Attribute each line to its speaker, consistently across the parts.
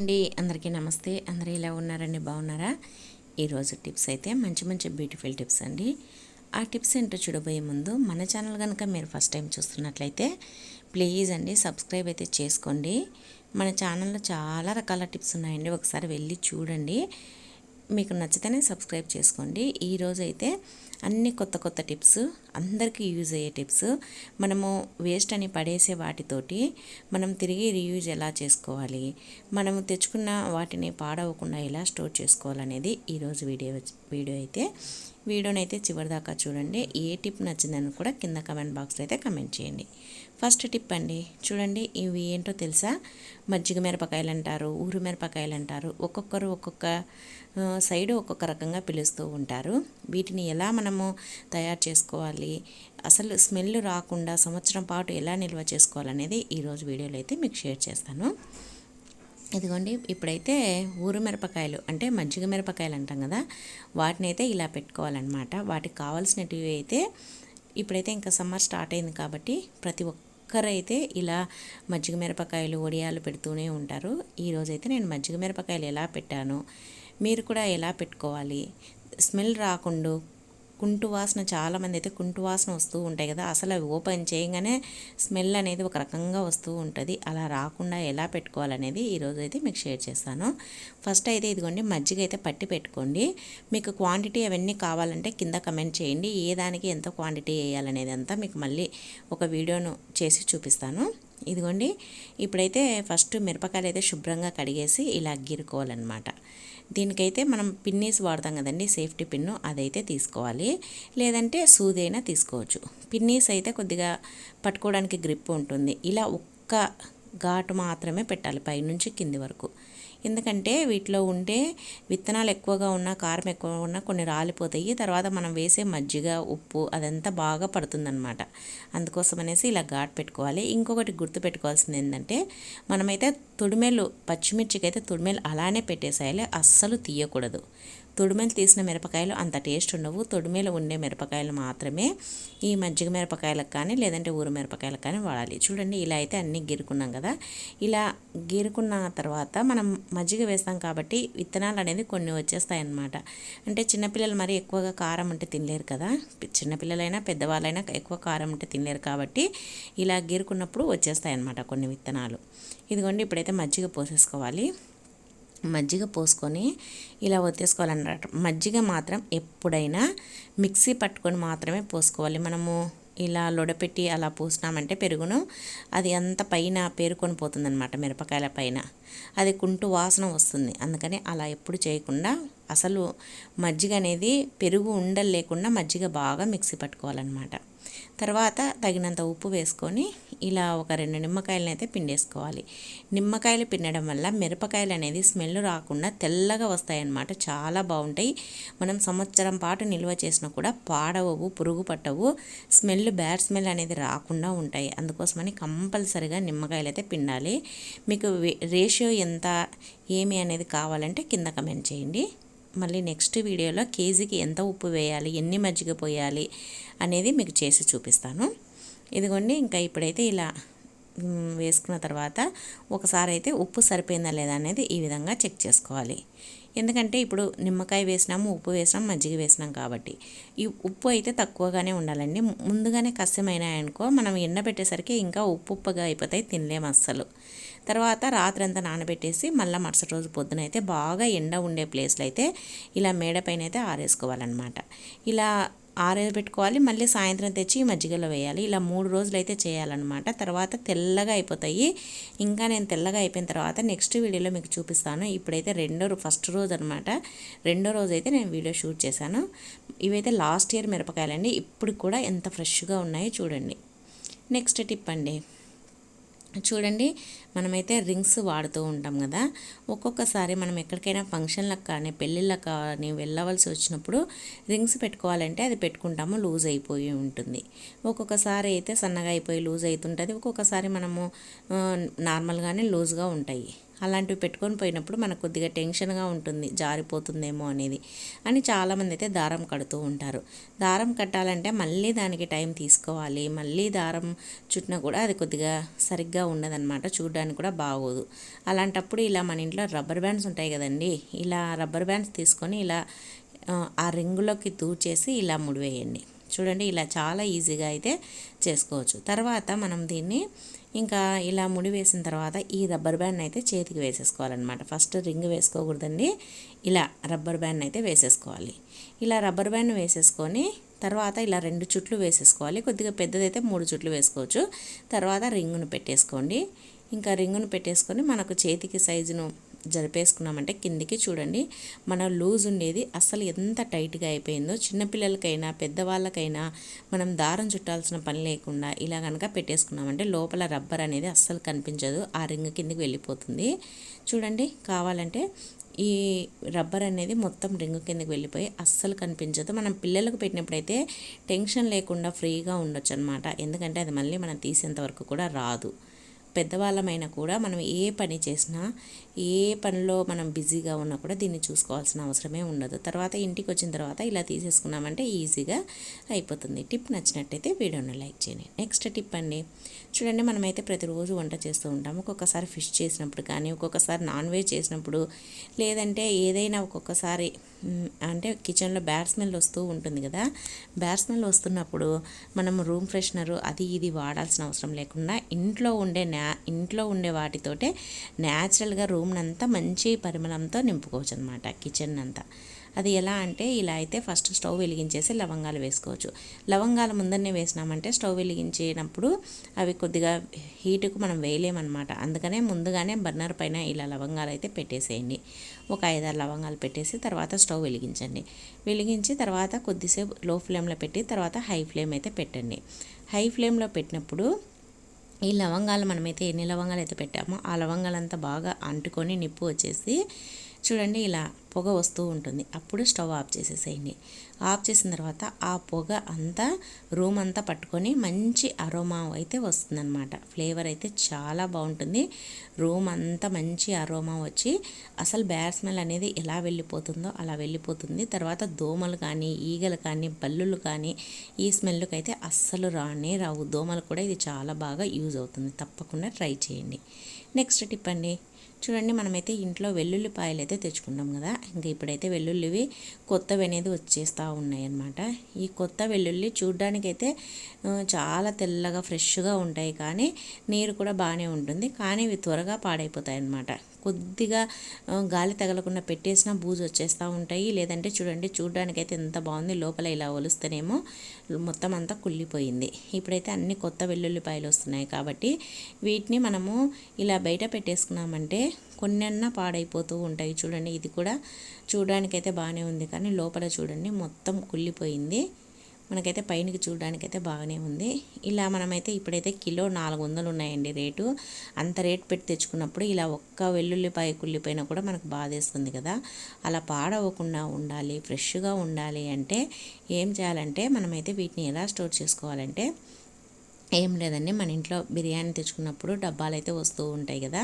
Speaker 1: అండి. అందరికీ నమస్తే. అందరూ ఇలా ఉన్నారండి? బాగున్నారా? ఈరోజు టిప్స్ అయితే మంచి మంచి బ్యూటిఫుల్ టిప్స్ అండి. ఆ టిప్స్ ఏంటో చూడబోయే ముందు మన ఛానల్ కనుక మీరు ఫస్ట్ టైం చూస్తున్నట్లయితే ప్లీజ్ అండి సబ్స్క్రైబ్ అయితే చేసుకోండి. మన ఛానల్లో చాలా రకాల టిప్స్ ఉన్నాయండి. ఒకసారి వెళ్ళి చూడండి. మీకు నచ్చితేనే సబ్స్క్రైబ్ చేసుకోండి. ఈరోజు అయితే అన్ని కొత్త కొత్త టిప్స్ అందరికీ యూజ్ అయ్యే టిప్స్ మనము వేస్ట్ అని పడేసే వాటితోటి మనం తిరిగి రీయూజ్ ఎలా చేసుకోవాలి మనము తెచ్చుకున్న వాటిని పాడవకుండా ఎలా స్టోర్ చేసుకోవాలనేది ఈరోజు వీడియో వీడియో అయితే వీడియోని అయితే చివరిదాకా చూడండి. ఏ టిప్ నచ్చిందని కూడా కింద కమెంట్ బాక్స్లో అయితే కమెంట్ చేయండి. ఫస్ట్ టిప్ అండి చూడండి ఇవి ఏంటో తెలుసా? మజ్జిగ మిరపకాయలు అంటారు ఊరు మిరపకాయలు అంటారు. ఒక్కొక్కరు ఒక్కొక్క సైడు ఒక్కొక్క రకంగా పిలుస్తూ ఉంటారు. వీటిని ఎలా మనము తయారు చేసుకోవాలి? అసలు స్మెల్ రాకుండా సంవత్సరం పాటు ఎలా నిల్వ చేసుకోవాలనేది ఈరోజు వీడియోలో అయితే మీకు షేర్ చేస్తాను. ఇదిగోండి ఇప్పుడైతే ఊరు మిరపకాయలు అంటే మజ్జిగ మిరపకాయలు అంటాం కదా వాటిని అయితే ఇలా పెట్టుకోవాలన్నమాట. వాటికి కావాల్సినవి అయితే ఇప్పుడైతే ఇంకా సమ్మర్ స్టార్ట్ అయింది కాబట్టి ప్రతి ఒక్కరైతే ఇలా మజ్జిగ మిరపకాయలు వడియాలు పెడుతూనే ఉంటారు. ఈరోజైతే నేను మజ్జిగ మిరపకాయలు ఎలా పెట్టాను మీరు కూడా ఎలా పెట్టుకోవాలి స్మెల్ రాకుండా కుంటు వాసన చాలామంది అయితే కుంటు వాసన వస్తూ ఉంటాయి కదా అసలు అవి ఓపెన్ చేయగానే స్మెల్ అనేది ఒక రకంగా వస్తూ ఉంటుంది. అలా రాకుండా ఎలా పెట్టుకోవాలనేది ఈరోజు అయితే మీకు షేర్ చేస్తాను. ఫస్ట్ అయితే ఇదిగోండి మజ్జిగ అయితే పట్టి పెట్టుకోండి. మీకు క్వాంటిటీ అవన్నీ కావాలంటే కింద కమెంట్ చేయండి. ఏ దానికి ఎంత క్వాంటిటీ వేయాలనేది అంతా మీకు మళ్ళీ ఒక వీడియోను చేసి చూపిస్తాను. ఇదిగోండి ఇప్పుడైతే ఫస్ట్ మిరపకాయలు అయితే శుభ్రంగా కడిగేసి ఇలా గీరుకోవాలన్నమాట. దీనికైతే మనం పిన్నీస్ వాడతాం కదండి సేఫ్టీ పిన్ను అదైతే తీసుకోవాలి. లేదంటే సూదైనా తీసుకోవచ్చు. పిన్నీస్ అయితే కొద్దిగా పట్టుకోవడానికి గ్రిప్ ఉంటుంది. ఇలా ఒక్క ఘాటు మాత్రమే పెట్టాలి పైనుంచి కింది వరకు. ఎందుకంటే వీటిలో ఉండే విత్తనాలు ఎక్కువగా ఉన్నా కారం ఎక్కువ ఉన్నా కొన్ని రాలిపోతాయి. తర్వాత మనం వేసే మజ్జిగ ఉప్పు అదంతా బాగా పడుతుందన్నమాట. అందుకోసం అనేసి ఇలా ఘాట్ పెట్టుకోవాలి. ఇంకొకటి గుర్తు పెట్టుకోవాల్సింది ఏంటంటే మనమైతే తుడిమెలు పచ్చిమిర్చికి అయితే తుడిమెలు అలానే పెట్టేసేయాలి. అస్సలు తీయకూడదు. తొడిమేలు తీసిన మిరపకాయలు అంత టేస్ట్ ఉండవు. తొడిమేలు ఉండే మిరపకాయలు మాత్రమే ఈ మజ్జిగ మిరపకాయలకు కానీ లేదంటే ఊరు మిరపకాయలకు కానీ వాడాలి. చూడండి ఇలా అయితే అన్నీ గీరుకున్నాం కదా. ఇలా గీరుకున్న తర్వాత మనం మజ్జిగ వేస్తాం కాబట్టి విత్తనాలు అనేది కొన్ని వచ్చేస్తాయి అన్నమాట అంటే చిన్నపిల్లలు మరి ఎక్కువగా కారం అంటే తినలేరు కదా. చిన్నపిల్లలైనా పెద్దవాళ్ళైనా ఎక్కువ కారం అంటే తినలేరు కాబట్టి ఇలా గీరుకున్నప్పుడు వచ్చేస్తాయి అన్నమాట కొన్ని విత్తనాలు. ఇదిగోండి ఇప్పుడైతే మజ్జిగ పోసేసుకోవాలి. మజ్జిగ పోసుకొని ఇలా ఒత్తేసుకోవాలన్నమాట. మజ్జిగ మాత్రం ఎప్పుడైనా మిక్సీ పట్టుకొని మాత్రమే పోసుకోవాలి. మనము ఇలా లొడపెట్టి అలా పూసినామంటే పెరుగును అది అంత పైన పేరుకొని పోతుందన్నమాట మిరపకాయల పైన. అది కుంటు వాసన వస్తుంది. అందుకని అలా ఎప్పుడు చేయకుండా అసలు మజ్జిగ అనేది పెరుగు ఉండలు లేకుండా మజ్జిగ బాగా మిక్సీ పట్టుకోవాలన్నమాట. తర్వాత తగినంత ఉప్పు వేసుకొని ఇలా ఒక రెండు నిమ్మకాయలను అయితే పిండేసుకోవాలి. నిమ్మకాయలు పిండడం వల్ల మిరపకాయలు అనేది స్మెల్ రాకుండా తెల్లగా వస్తాయన్నమాట. చాలా బాగుంటాయి. మనం సంవత్సరం పాటు నిల్వ చేసినా కూడా పాడవవు పురుగు పట్టవు. స్మెల్ బ్యాడ్ స్మెల్ అనేది రాకుండా ఉంటాయి. అందుకోసమని కంపల్సరిగా నిమ్మకాయలు అయితే పిండాలి. మీకు రేషియో ఎంత ఏమి అనేది కావాలంటే కింద కమెంట్ చేయండి. మళ్ళీ నెక్స్ట్ వీడియోలో కేజీకి ఎంత ఉప్పు వేయాలి ఎన్ని మజ్జిగ పోయాలి అనేది మీకు చేసి చూపిస్తాను. ఇదిగోండి ఇంకా ఇప్పుడైతే ఇలా వేసుకున్న తర్వాత ఒకసారి అయితే ఉప్పు సరిపోయిందా లేదా అనేది ఈ విధంగా చెక్ చేసుకోవాలి. ఎందుకంటే ఇప్పుడు నిమ్మకాయ వేసినాము ఉప్పు వేసినాము మజ్జిగ వేసినాం కాబట్టి. ఈ ఉప్పు అయితే తక్కువగానే ఉండాలండి. ముందుగానే కష్టమైనాయనుకో మనం ఎండబెట్టేసరికి ఇంకా ఉప్పు ఉప్పుగా అయిపోతాయి తినలేము అస్సలు. తర్వాత రాత్రి అంతా నానబెట్టేసి మళ్ళీ మరుసటి రోజు పొద్దున అయితే బాగా ఎండ ఉండే ప్లేస్లో అయితే ఇలా మేడపైన అయితే ఆరేసుకోవాలన్నమాట. ఇలా ఆరేది పెట్టుకోవాలి మళ్ళీ సాయంత్రం తెచ్చి ఈ మజ్జిగలో వేయాలి. ఇలా మూడు రోజులు అయితే చేయాలన్నమాట. తర్వాత తెల్లగా అయిపోతాయి. ఇంకా నేను తెల్లగా అయిపోయిన తర్వాత నెక్స్ట్ వీడియోలో మీకు చూపిస్తాను. ఇప్పుడైతే రెండో ఫస్ట్ రోజు అనమాట రెండో రోజు అయితే నేను వీడియో షూట్ చేశాను. ఇవైతే లాస్ట్ ఇయర్ మిరపకాయలండి. ఇప్పుడు కూడా ఎంత ఫ్రెష్గా ఉన్నాయో చూడండి. నెక్స్ట్ టిప్ అండి. చూడండి మనమైతే రింగ్స్ వాడుతూ ఉంటాం కదా. ఒక్కొక్కసారి మనం ఎక్కడికైనా ఫంక్షన్లకు కానీ పెళ్ళిళ్ళకు కానీ వెళ్ళవలసి వచ్చినప్పుడు రింగ్స్ పెట్టుకోవాలంటే అది పెట్టుకుంటాము లూజ్ అయిపోయి ఉంటుంది. ఒక్కొక్కసారి అయితే సన్నగా అయిపోయి లూజ్ అవుతుంటుంది ఒక్కొక్కసారి మనము నార్మల్గానే లూజ్గా ఉంటాయి. అలాంటివి పెట్టుకొని పోయినప్పుడు మనకు కొద్దిగా టెన్షన్గా ఉంటుంది. జారిపోతుందేమో అనేది. అని చాలామంది అయితే దారం కడుతూ ఉంటారు. దారం కట్టాలంటే మళ్ళీ దానికి టైం తీసుకోవాలి. మళ్ళీ దారం చుట్టినా కూడా అది కొద్దిగా సరిగ్గా ఉండదన్నమాట. చూడడానికి కూడా బాగోదు. అలాంటప్పుడు ఇలా మన ఇంట్లో రబ్బర్ బ్యాండ్స్ ఉంటాయి కదండి. ఇలా రబ్బర్ బ్యాండ్స్ తీసుకొని ఇలా ఆ రింగులోకి దూచేసి ఇలా ముడివేయండి. చూడండి ఇలా చాలా ఈజీగా అయితే చేసుకోవచ్చు. తర్వాత మనం దీన్ని ఇంకా ఇలా ముడి వేసిన తర్వాత ఈ రబ్బర్ బ్యాండ్ అయితే చేతికి వేసేసుకోవాలన్నమాట. First ring వేసుకోకూడదండి. ఇలా రబ్బర్ బ్యాండ్ అయితే వేసేసుకోవాలి. ఇలా రబ్బర్ బ్యాండ్ వేసేసుకొని తర్వాత ఇలా రెండు చుట్లు వేసేసుకోవాలి. కొద్దిగా పెద్దదైతే మూడు చుట్లు వేసుకోవచ్చు. తర్వాత రింగును పెట్టేసుకోండి. ఇంకా రింగును పెట్టేసుకొని మనకు చేతికి సైజును జరిపేసుకున్నామంటే కిందికి చూడండి మన లూజ్ ఉండేది అసలు ఎంత టైట్గా అయిపోయిందో. చిన్నపిల్లలకైనా పెద్దవాళ్ళకైనా మనం దారం చుట్టాల్సిన పని లేకుండా ఇలా కనుక పెట్టేసుకున్నామంటే లోపల రబ్బర్ అనేది అస్సలు కనిపించదు ఆ రింగ్ కిందికి వెళ్ళిపోతుంది. చూడండి కావాలంటే ఈ రబ్బర్ అనేది మొత్తం రింగు కిందకి వెళ్ళిపోయి అస్సలు కనిపించదు. మనం పిల్లలకు పెట్టినప్పుడైతే టెన్షన్ లేకుండా ఫ్రీగా ఉండొచ్చు అనమాట ఎందుకంటే అది మళ్ళీ మనం తీసేంత వరకు కూడా రాదు. పెద్దవాళ్ళమైనా కూడా మనం ఏ పని చేసినా ఏ పనిలో మనం బిజీగా ఉన్నా కూడా దీన్ని చూసుకోవాల్సిన అవసరమే ఉండదు. తర్వాత ఇంటికి వచ్చిన తర్వాత ఇలా తీసేసుకున్నామంటే ఈజీగా అయిపోతుంది. టిప్ నచ్చినట్టయితే వీడియోని లైక్ చేయండి. నెక్స్ట్ టిప్ అండి. చూడండి మనమైతే ప్రతిరోజు వంట చేస్తూ ఉంటాం. ఒక్కొక్కసారి ఫిష్ చేసినప్పుడు కానీ ఒక్కొక్కసారి నాన్ వెజ్ చేసినప్పుడు లేదంటే ఏదైనా ఒక్కొక్కసారి అంటే కిచెన్లో బ్యాడ్ స్మెల్ వస్తూ ఉంటుంది కదా బ్యాడ్ స్మెల్ వస్తున్నప్పుడు మనం రూమ్ ఫ్రెషనరు అది ఇది వాడాల్సిన అవసరం లేకుండా ఇంట్లో ఉండే న్యా ఇంట్లో ఉండే వాటితోటే న్యాచురల్గా రూమ్నంతా మంచి పరిమళంతో నింపుకోవచ్చు అనమాట కిచెన్ అంతా అది ఎలా అంటే ఇలా అయితే ఫస్ట్ స్టవ్ వెలిగించేసి లవంగాలు వేసుకోవచ్చు. లవంగాలు ముందరనే వేసినామంటే స్టవ్ వెలిగించినప్పుడు అవి కొద్దిగా హీటుకు మనం వేయలేమన్నమాట. అందుకనే ముందుగానే బర్నర్ పైన ఇలా లవంగాలు అయితే పెట్టేసేయండి. ఒక ఐదారు లవంగాలు పెట్టేసి తర్వాత స్టవ్ వెలిగించండి. వెలిగించి తర్వాత కొద్దిసేపు లో ఫ్లేమ్లో పెట్టి తర్వాత హై ఫ్లేమ్ అయితే పెట్టండి. హై ఫ్లేమ్లో పెట్టినప్పుడు ఈ లవంగాలు మనమైతే ఎన్ని లవంగాలు అయితే పెట్టామో ఆ లవంగాలంతా బాగా అంటుకొని నిప్పు వచ్చేసి చూడండి ఇలా పొగ వస్తూ ఉంటుంది. అప్పుడు స్టవ్ ఆఫ్ చేసేసేయండి. ఆఫ్ చేసిన తర్వాత ఆ పొగ అంతా రూమ్ అంతా పట్టుకొని మంచి అరోమా అయితే వస్తుందన్నమాట. ఫ్లేవర్ అయితే చాలా బాగుంటుంది. రూమ్ అంతా మంచి అరోమా వచ్చి అసలు బ్యాడ్ స్మెల్ అనేది ఎలా వెళ్ళిపోతుందో అలా వెళ్ళిపోతుంది. తర్వాత దోమలు కానీ ఈగలు కానీ బల్లులు కానీ ఈ స్మెల్కి అయితే అస్సలు రానే రావు. దోమలు కూడా ఇది చాలా బాగా యూజ్ అవుతుంది. తప్పకుండా ట్రై చేయండి. నెక్స్ట్ టిప్ అండి. చూడండి మనమైతే ఇంట్లో వెల్లుల్లిపాయలు అయితే తెచ్చుకుంటాం కదా. ఇంకా ఇప్పుడైతే వెల్లుల్లివి కొత్తవి అనేది వచ్చేస్తూ ఉన్నాయన్నమాట. ఈ కొత్త వెల్లుల్లి చూడ్డానికైతే చాలా తెల్లగా ఫ్రెష్గా ఉంటాయి కానీ నీరు కూడా బాగానే ఉంటుంది. కానీ ఇవి త్వరగా పాడైపోతాయి అన్నమాట కొద్దిగా గాలి తగలకుండా పెట్టేసినా బూజు వచ్చేస్తూ ఉంటాయి. లేదంటే చూడండి చూడడానికైతే ఎంత బాగుంది లోపల ఇలా ఒలుస్తేనేమో మొత్తం అంతా కుళ్ళిపోయింది. ఇప్పుడైతే అన్ని కొత్త వెల్లుల్లిపాయలు వస్తున్నాయి కాబట్టి వీటిని మనము ఇలా బయట పెట్టేసుకున్నామంటే కొన్నన్నా పాడైపోతూ ఉంటాయి. చూడండి ఇది కూడా చూడడానికైతే బాగానే ఉంది. కానీ లోపల చూడండి మొత్తం కుళ్ళిపోయింది. మనకైతే పైనకి చూడడానికైతే బాగానే ఉంది. ఇలా మనమైతే ఇప్పుడైతే కిలో నాలుగు వందలు ఉన్నాయండి రేటు. అంత రేట్ పెట్టి తెచ్చుకున్నప్పుడు ఇలా ఒక్క వెల్లుల్లిపాయ కుళ్ళిపోయినా కూడా మనకు బాధేస్తుంది కదా. అలా పాడవకుండా ఉండాలి ఫ్రెష్గా ఉండాలి అంటే ఏం చేయాలంటే మనమైతే వీటిని ఎలా స్టోర్ చేసుకోవాలంటే ఏం లేదండి మన ఇంట్లో బిర్యానీ తెచ్చుకున్నప్పుడు డబ్బాలు అయితే వస్తూ ఉంటాయి కదా.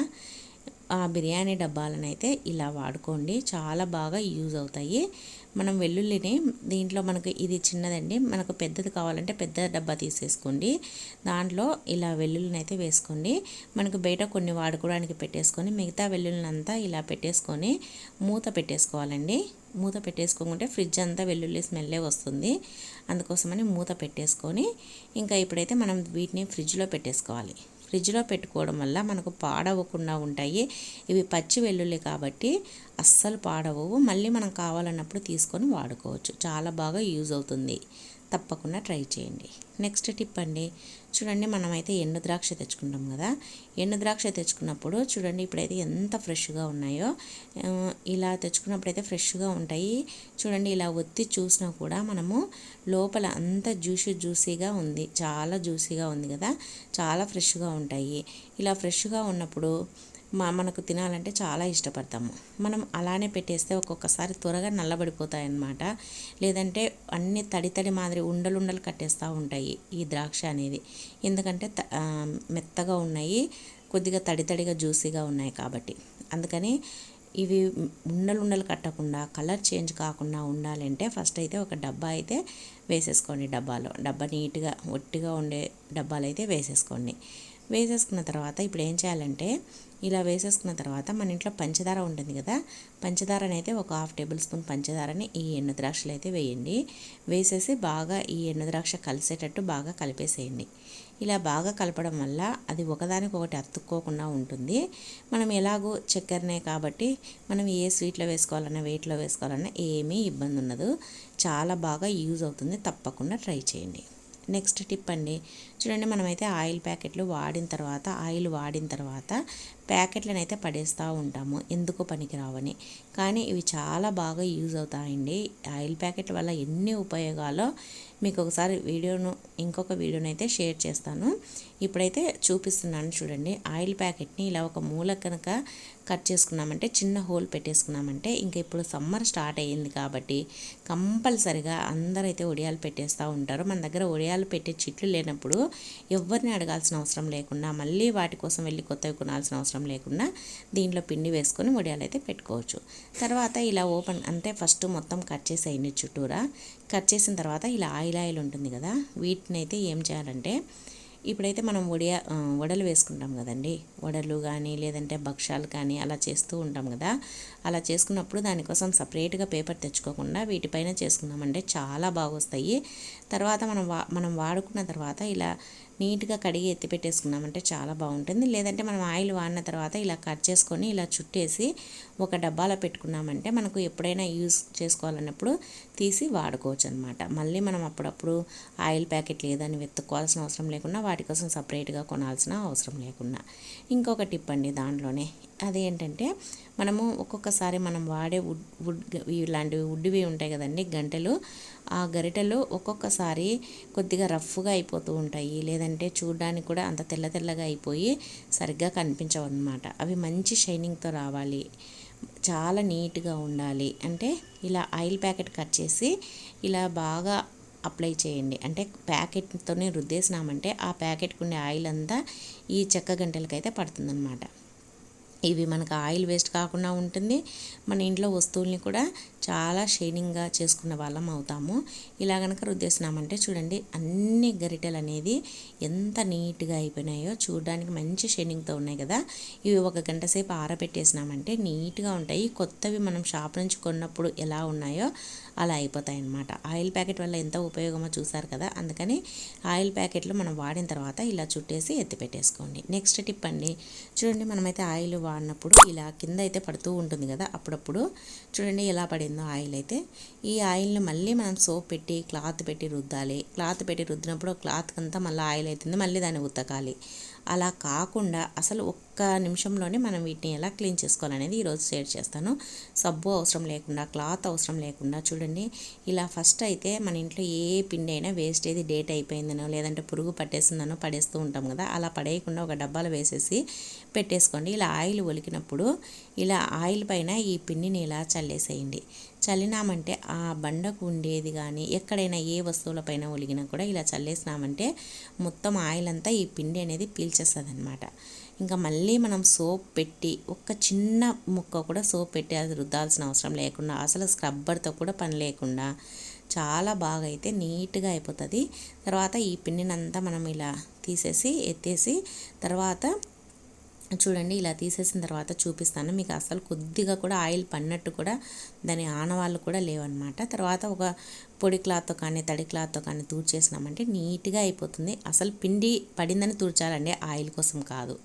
Speaker 1: ఆ బిర్యానీ డబ్బాలను అయితే ఇలా వాడుకోండి. చాలా బాగా యూజ్ అవుతాయి. మనం వెల్లుల్లిని దీంట్లో మనకు ఇది చిన్నదండి. మనకు పెద్దది కావాలంటే పెద్ద డబ్బా తీసేసుకోండి. దాంట్లో ఇలా వెల్లుల్లిని అయితే వేసుకోండి. మనకు బయట కొన్ని వాడుకోవడానికి పెట్టేసుకొని మిగతా వెల్లుల్లినంతా ఇలా పెట్టేసుకొని మూత పెట్టేసుకోవాలండి. మూత పెట్టేసుకోకుంటే ఫ్రిడ్జ్ అంతా వెల్లుల్లి స్మెల్లే వస్తుంది. అందుకోసమని మూత పెట్టేసుకొని ఇంకా ఇప్పుడైతే మనం వీటిని ఫ్రిడ్జ్లో పెట్టేసుకోవాలి. ఫ్రిడ్జ్లో పెట్టుకోవడం వల్ల మనకు పాడవకుండా ఉంటాయి. ఇవి పచ్చి వెల్లుల్లి కాబట్టి అస్సలు పాడవవు మళ్ళీ మనం కావాలన్నప్పుడు తీసుకొని వాడుకోవచ్చు. చాలా బాగా యూజ్ అవుతుంది. తప్పకుండా ట్రై చేయండి. నెక్స్ట్ టిప్ అండి చూడండి మనమైతే ఎండు ద్రాక్ష తెచ్చుకుంటాం కదా. ఎండు ద్రాక్ష తెచ్చుకున్నప్పుడు చూడండి ఇప్పుడైతే ఎంత ఫ్రెష్గా ఉన్నాయో. ఇలా తెచ్చుకున్నప్పుడు అయితే ఫ్రెష్గా ఉంటాయి. చూడండి ఇలా ఒత్తి చూసినా కూడా మనము లోపల అంత జ్యూసీ జ్యూసీగా ఉంది. చాలా జ్యూసీగా ఉంది కదా. చాలా ఫ్రెష్గా ఉంటాయి. ఇలా ఫ్రెష్గా ఉన్నప్పుడు మా మనకు తినాలంటే చాలా ఇష్టపడతాము. మనం అలానే పెట్టేస్తే ఒక్కొక్కసారి త్వరగా నల్లబడిపోతాయన్నమాట. లేదంటే అన్ని తడి తడి మాదిరి ఉండలు ఉండలు కట్టేస్తూ ఉంటాయి ఈ ద్రాక్ష అనేది. ఎందుకంటే మెత్తగా ఉన్నాయి కొద్దిగా తడి తడిగా జ్యూసీగా ఉన్నాయి కాబట్టి. అందుకని ఇవి ఉండలు ఉండలు కట్టకుండా కలర్ చేంజ్ కాకుండా ఉండాలంటే ఫస్ట్ అయితే ఒక డబ్బా అయితే వేసేసుకోండి డబ్బాలో. డబ్బా నీట్గా ఒట్టిగా ఉండే డబ్బాలు అయితే వేసేసుకోండి. వేసేసుకున్న తర్వాత ఇప్పుడు ఏం చేయాలంటే ఇలా వేసేసుకున్న తర్వాత మన ఇంట్లో పంచదార ఉంటుంది కదా పంచదారని అయితే ఒక హాఫ్ టేబుల్ స్పూన్ పంచదారని ఈ ఎండు ద్రాక్షలు అయితే వేయండి. వేసేసి బాగా ఈ ఎండు ద్రాక్ష కలిసేటట్టు బాగా కలిపేసేయండి. ఇలా బాగా కలపడం వల్ల అది ఒకదానికొకటి అతుక్కోకుండా ఉంటుంది. మనం ఎలాగో చక్కెరనే కాబట్టి మనం ఏ స్వీట్లో వేసుకోవాలన్నా వెయిట్లో వేసుకోవాలన్నా ఏమీ ఇబ్బంది ఉండదు చాలా బాగా యూజ్ అవుతుంది. తప్పకుండా ట్రై చేయండి. నెక్స్ట్ టిప్ అండి. చూడండి మనమైతే ఆయిల్ ప్యాకెట్లు వాడిన తర్వాత ఆయిల్ వాడిన తర్వాత ప్యాకెట్లను అయితే పడేస్తూ ఉంటాము. ఎందుకు పనికిరావని. కానీ ఇవి చాలా బాగా యూజ్ అవుతాయండి. ఆయిల్ ప్యాకెట్ వల్ల ఎన్ని ఉపయోగాలో మీకు ఒకసారి వీడియోను ఇంకొక వీడియోని అయితే షేర్ చేస్తాను. ఇప్పుడైతే చూపిస్తున్నాను చూడండి. ఆయిల్ ప్యాకెట్ని ఇలా ఒక మూల కనుక కట్ చేసుకున్నామంటే చిన్న హోల్ పెట్టేసుకున్నామంటే ఇంకా ఇప్పుడు సమ్మర్ స్టార్ట్ అయ్యింది కాబట్టి కంపల్సరిగా అందరైతే ఒడియాలు పెట్టేస్తూ ఉంటారు. మన దగ్గర ఒడియాలు పెట్టే చెట్లు లేనప్పుడు ఎవరిని అడగాల్సిన అవసరం లేకుండా మళ్ళీ వాటి కోసం వెళ్ళి కొత్తవి కొనాల్సిన అవసరం లేకుండా దీంట్లో పిండి వేసుకొని వడియాలు అయితే పెట్టుకోవచ్చు. తర్వాత ఇలా ఓపెన్ అంటే ఫస్ట్ మొత్తం కట్ చేసేయండి చుట్టూరా కట్ చేసిన తర్వాత ఇలా ఆయిల్ ఆయిల్ ఉంటుంది కదా వీటిని అయితే ఏం చేయాలంటే ఇప్పుడైతే మనం వడియ వడలు వేసుకుంటాం కదండి. వడలు కానీ లేదంటే భక్ష్యాలు కానీ అలా చేస్తూ ఉంటాం కదా. అలా చేసుకున్నప్పుడు దానికోసం సపరేట్గా పేపర్ తెచ్చుకోకుండా వీటిపైన చేసుకున్నామంటే చాలా బాగా వస్తాయి తర్వాత మనం వా మనం వాడుకున్న తర్వాత ఇలా నీట్గా కడిగి ఎత్తి పెట్టేసుకున్నామంటే చాలా బాగుంటుంది. లేదంటే మనం ఆయిల్ వాడిన తర్వాత ఇలా కట్ చేసుకొని ఇలా చుట్టేసి ఒక డబ్బాలో పెట్టుకున్నామంటే మనకు ఎప్పుడైనా యూస్ చేసుకోవాలన్నప్పుడు తీసి వాడుకోవచ్చు అనమాట మళ్ళీ మనం అప్పుడప్పుడు ఆయిల్ ప్యాకెట్ లేదని వెతుక్కోవాల్సిన అవసరం లేకుండా వాటి కోసం సపరేట్గా కొనాల్సిన అవసరం లేకుండా ఇంకొక టిప్ అండి దాంట్లోనే. అదేంటంటే మనము ఒక్కొక్కసారి మనం వాడే వుడ్ వుడ్ ఇలాంటివి వుడ్వి ఉంటాయి కదండి గంటలు ఆ గరిటెలు ఒక్కొక్కసారి కొద్దిగా రఫ్గా అయిపోతూ ఉంటాయి. లేదంటే చూడడానికి కూడా అంత తెల్ల తెల్లగా అయిపోయి సరిగ్గా కనిపించవు అనమాట అవి మంచి షైనింగ్తో రావాలి. చాలా నీట్గా ఉండాలి. అంటే ఇలా ఆయిల్ ప్యాకెట్ కట్ చేసి ఇలా బాగా అప్లై చేయండి. అంటే ప్యాకెట్తోనే రుద్దేసినామంటే ఆ ప్యాకెట్కి ఉండే ఆయిల్ అంతా ఈ చెక్క గంటలకైతే పడుతుందన్నమాట. ఇవి మనకు ఆయిల్ వేస్ట్ కాకుండా ఉంటుంది. మన ఇంట్లో వస్తువుల్ని కూడా చాలా షైనింగ్గా చేసుకున్న వాళ్ళం అవుతాము. ఇలా కనుక రుద్దేసినామంటే చూడండి అన్ని గరిటెలు అనేది ఎంత నీట్గా అయిపోయినాయో చూడడానికి మంచి షైనింగ్తో ఉన్నాయి కదా. ఇవి ఒక గంట సేపు ఆరబెట్టేసినామంటే నీట్గా ఉంటాయి. కొత్తవి మనం షాప్ నుంచి కొన్నప్పుడు ఎలా ఉన్నాయో అలా అయిపోతాయి అన్నమాట. ఆయిల్ ప్యాకెట్ వల్ల ఎంత ఉపయోగమో చూసారు కదా. అందుకని ఆయిల్ ప్యాకెట్లు మనం వాడిన తర్వాత ఇలా చుట్టేసి ఎత్తి పెట్టేసుకోండి. నెక్స్ట్ టిప్ అండి చూడండి మనమైతే ఆయిల్ వాడినప్పుడు ఇలా కింద అయితే పడుతూ ఉంటుంది కదా అప్పుడప్పుడు చూడండి ఎలా పడింది. ఆయిల్ అయితే ఈ ఆయిల్ని మళ్ళీ మనం సోప్ పెట్టి క్లాత్ పెట్టి రుద్దాలి. క్లాత్ పెట్టి రుద్దినప్పుడు క్లాత్ అంతా మళ్ళీ ఆయిల్ అవుతుంది మళ్ళీ దాన్ని ఉతకాలి. అలా కాకుండా అసలు ఒక్క నిమిషంలోనే మనం వీటిని ఎలా క్లీన్ చేసుకోవాలనేది ఈరోజు షేర్ చేస్తాను. సబ్బు అవసరం లేకుండా క్లాత్ అవసరం లేకుండా చూడండి. ఇలా ఫస్ట్ అయితే మన ఇంట్లో ఏ పిండి అయినా వేస్ట్ ఏది డేట్ అయిపోయిందనో లేదంటే పురుగు పట్టేసిందనో పడేస్తూ ఉంటాం కదా. అలా పడేయకుండా ఒక డబ్బాలో వేసేసి పెట్టేసుకోండి. ఇలా ఆయిల్ ఒలికినప్పుడు ఇలా ఆయిల్ పైన ఈ పిండిని ఇలా చల్లేసేయండి. చల్లినామంటే ఆ బండకు ఉండేది కానీ ఎక్కడైనా ఏ వస్తువులపైన ఒలిగినా కూడా ఇలా చల్లేసినామంటే మొత్తం ఆయిల్ అంతా ఈ పిండి అనేది పీల్చేస్తుంది అనమాట ఇంకా మళ్ళీ మనం సోప్ పెట్టి ఒక చిన్న ముక్క కూడా సోప్ పెట్టి అది రుద్దాల్సిన అవసరం లేకుండా అసలు స్క్రబ్బర్తో కూడా పని లేకుండా చాలా బాగా అయితే నీట్గా అయిపోతుంది. తర్వాత ఈ పిండినంతా మనం ఇలా తీసేసి ఎత్తేసి తర్వాత చూడండి ఇలా తీసేసిన తర్వాత చూపిస్తాను. మీకు అసలు కొద్దిగా కూడా ఆయిల్ పడినట్టు కూడా దాని ఆనవాళ్ళు కూడా లేవన్నమాట. తర్వాత ఒక పొడి క్లాత్తో కానీ తడి క్లాత్తో కానీ తూర్చేసినామంటే నీట్గా అయిపోతుంది. అసలు పిండి పడిందని తూర్చాలండి ఆయిల్ కోసం కాదు.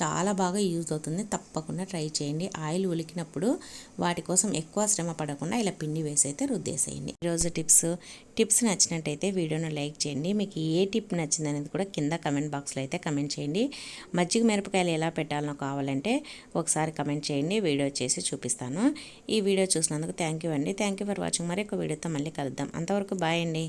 Speaker 1: చాలా బాగా యూజ్ అవుతుంది. తప్పకుండా ట్రై చేయండి. ఆయిల్ ఉలికినప్పుడు వాటి కోసం ఎక్కువ శ్రమ పడకుండా ఇలా పిండి వేసి అయితే రుద్దేసేయండి. ఈరోజు టిప్స్ టిప్స్ నచ్చినట్టయితే వీడియోను లైక్ చేయండి. మీకు ఏ టిప్ నచ్చింది అనేది కూడా కింద కమెంట్ బాక్స్లో అయితే కమెంట్ చేయండి. మజ్జిగ మిరపకాయలు ఎలా పెట్టాలనో కావాలంటే ఒకసారి కమెంట్ చేయండి. వీడియో చేసి చూపిస్తాను. ఈ వీడియో చూసినందుకు థ్యాంక్ యూ అండి. Thank you for watching. మరి ఒక వీడియోతో మళ్ళీ కలుద్దాం. అంతవరకు బాయ్ అండి.